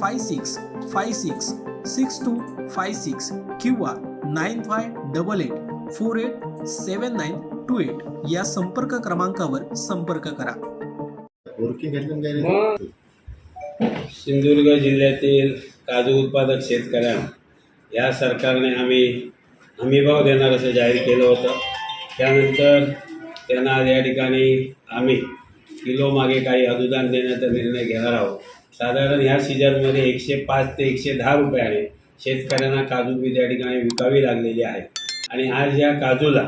five six five six six two five six किंवा nine five double eight four eight seven nine two eight या संपर्क क्रमांकावर संपर्क करा. सिंधुदुर्ग जिल्ह्यातील काजू उत्पादक शेतकऱ्यांना या सरकारने आम्ही हमीभाव देणार असं जाहीर केलं होतं. त्यानंतर त्यांना या ठिकाणी आम्ही किलो मागे काही अनुदान देण्याचा निर्णय घेणार आहोत. साधारण ह्या सीझनमध्ये एकशे पाच ते एकशे दहा रुपयाने शेतकऱ्यांना काजू बी त्या ठिकाणी विकावी लागलेली आहे. आणि आज या काजूला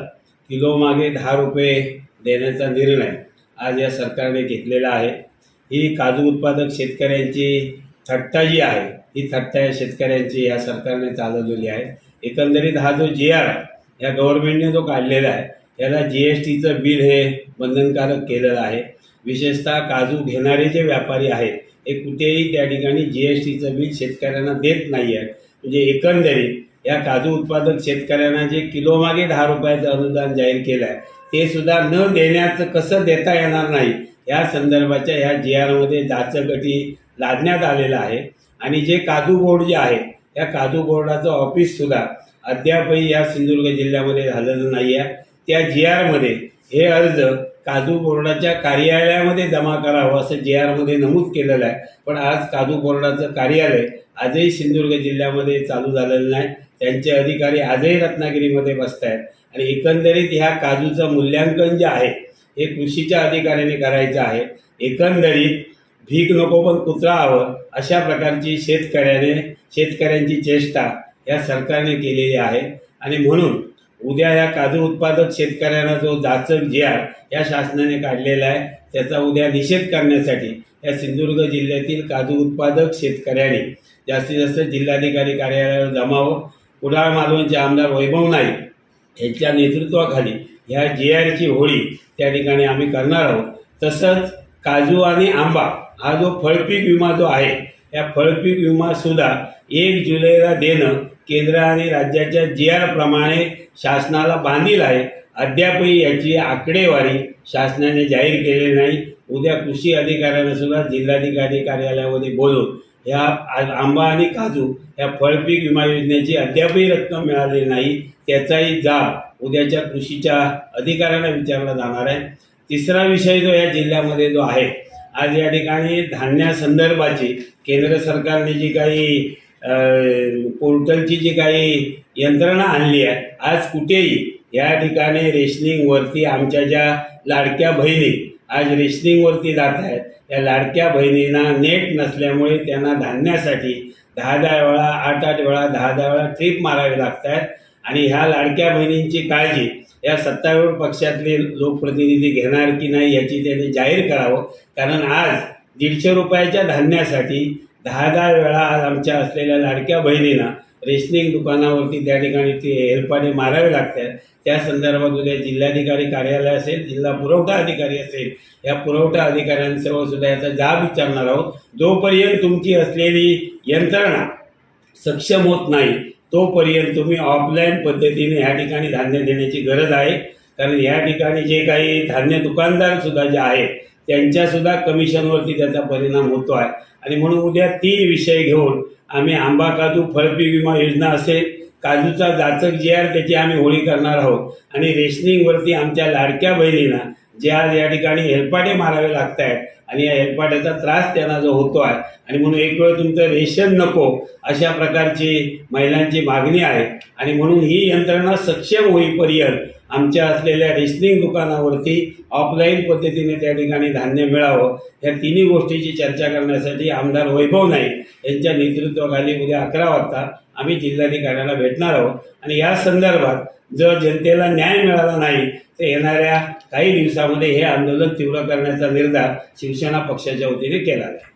किलोमागे दहा रुपये देण्याचा निर्णय आज या सरकारने घेतलेला आहे. ही काजू उत्पादक शेतकऱ्यांची थट्टा जी आहे. ही थट्टा या शेतकऱ्यांची या सरकारने चालवलेली आहे. एकंदरीत हा जो जी आर या गव्हर्नमेंटने जो काढलेला आहे त्याला जी एस टीचं बिल हे बंधनकारक केलेलं आहे. विशेषतः काजू घेणारे जे व्यापारी आहेत हे कुठेही त्या ठिकाणी जी एस टीचं बिल शेतकऱ्यांना देत नाही आहे म्हणजे एकंदरीत या काजू उत्पादक शेतकऱ्यांना जे किलोमागे दहा रुपयाचं अनुदान जाहीर केलं आहे ते सुद्धा न देण्याचं कसं देता येणार नाही या संदर्भाच्या ह्या जी आरमध्ये जाचकटी लादण्यात आलेलं आहे. आणि जे काजू बोर्ड जे आहे या काजू बोर्डाचं ऑफिससुद्धा अद्यापही या सिंधुदुर्ग जिल्ह्यामध्ये झालेलं नाही आहे त्या जी आरमध्ये हे अर्ज काजू बोर्डाच्या कार्यालयामध्ये जमा करावं असं जे आरमध्ये नमूद केलेलं आहे. पण आज काजू बोर्डाचं कार्यालय आजही सिंधुदुर्ग जिल्ह्यामध्ये चालू झालेलं नाही. त्यांचे अधिकारी आजही रत्नागिरीमध्ये बसत आहेत आणि एकंदरीत ह्या काजूचं मूल्यांकन जे आहे हे कृषीच्या अधिकाऱ्याने करायचं आहे. एकंदरीत भीक नको पण कुत्रा हवं अशा प्रकारची शेतकऱ्याने शेतकऱ्यांची चेष्टा या सरकारने केलेली आहे. आणि म्हणून उद्या या काजू उत्पादक शेतकऱ्यांना जो जाचक जी आर या शासनाने काढलेला आहे त्याचा उद्या निषेध करण्यासाठी या सिंधुदुर्ग जिल्ह्यातील काजू उत्पादक शेतकऱ्यांनी जास्तीत जास्त जिल्हाधिकारी कार्यालयावर जमावं. कुडाळ मालवणचे आमदार वैभव नाईक यांच्या नेतृत्वाखाली ह्या जी आरची होळी त्या ठिकाणी आम्ही करणार आहोत. तसंच काजू आणि आंबा हा जो फळपीक विमा जो आहे या फळपीक विमासुद्धा एक जुलैला देणं केंद्र आणि राज्याच्या जी आरप्रमाणे शासनाला बांधील आहे. अद्यापही याची आकडेवारी शासनाने जाहीर केलेली नाही. उद्या कृषी अधिकाऱ्यांना सुद्धा जिल्हाधिकारी कार्यालयामध्ये बोलून ह्या आंबा आणि काजू ह्या फळपीक विमा योजनेची अद्यापही रक्कम मिळालेली नाही. त्याचाही जाब उद्याच्या कृषीच्या अधिकाऱ्यांना विचारला जाणार आहे. तिसरा विषय जो या जिल्ह्यामध्ये जो आहे आज या ठिकाणी धान्यासंदर्भाची केंद्र सरकारने जी काही पोर्टलची जी काही यंत्रणा आणली आहे आज कुठेही या ठिकाणी रेशनिंगवरती आमच्या ज्या लाडक्या बहिणी आज रेशनिंगवरती जात आहेत त्या लाडक्या बहिणींना नेट नसल्यामुळे त्यांना धान्यासाठी दहा दहा वेळा आठ आठ वेळा दहा दहा वेळा ट्रिप मारावे लागत आहेत आणि ह्या लाडक्या बहिणींची काळजी या सत्तारूढ पक्षातले लोकप्रतिनिधी घेणार की नाही याची त्यांनी जाहीर करावं. कारण आज दीडशे रुपयाच्या धान्यासाठी दहा दहा वेळा आज आमच्या असलेल्या लाडक्या बहिणींना रेशनिंग दुकानावरती त्या ठिकाणी ते हेल्पाने मारावे लागतात. त्या संदर्भात उद्या जिल्हाधिकारी कार्यालय असेल जिल्हा पुरवठा अधिकारी असेल या पुरवठा अधिकाऱ्यांसह सुद्धा याचा जाब विचारणार आहोत. जोपर्यंत तुमची असलेली यंत्रणा सक्षम होत नाही तोपर्यंत तुम्ही ऑफलाईन पद्धतीने ह्या ठिकाणी धान्य देण्याची गरज आहे. कारण ह्या ठिकाणी जे काही धान्य दुकानदारसुद्धा जे आहेत त्यांच्यासुद्धा कमिशनवरती त्याचा परिणाम होतो आहे आणि म्हणून उद्या तीन विषय घेऊन आम्ही आंबा काजू फळपी विमा योजना असेल काजूचा जाचक जे आहे त्याची आम्ही होळी करणार आहोत. आणि रेशनिंगवरती आमच्या लाडक्या बहिणींना जे आज या ठिकाणी हेलपाटे मारावे लागत आहेत आणि या हेलपाट्याचा त्रास त्यांना जो होतो आहे आणि म्हणून एक वेळ तुमचं रेशन नको अशा प्रकारची महिलांची मागणी आहे. आणि म्हणून ही यंत्रणा सक्षम होईपर्यंत आमच्या असलेल्या रेशनिंग दुकानावरती ऑफलाईन पद्धतीने त्या ठिकाणी धान्य मिळावं या तिन्ही गोष्टीची चर्चा करण्यासाठी आमदार वैभव नाईक यांच्या नेतृत्वाखाली उद्या अकरा वाजता आम्ही जिल्हाधिकाऱ्याला भेटणार आहोत. आणि या संदर्भात जर जनतेला न्याय मिळाला नाही तर येणाऱ्या काही दिवसामध्ये हे आंदोलन तीव्र करण्याचा निर्धार शिवसेना पक्षाच्या वतीने केला आहे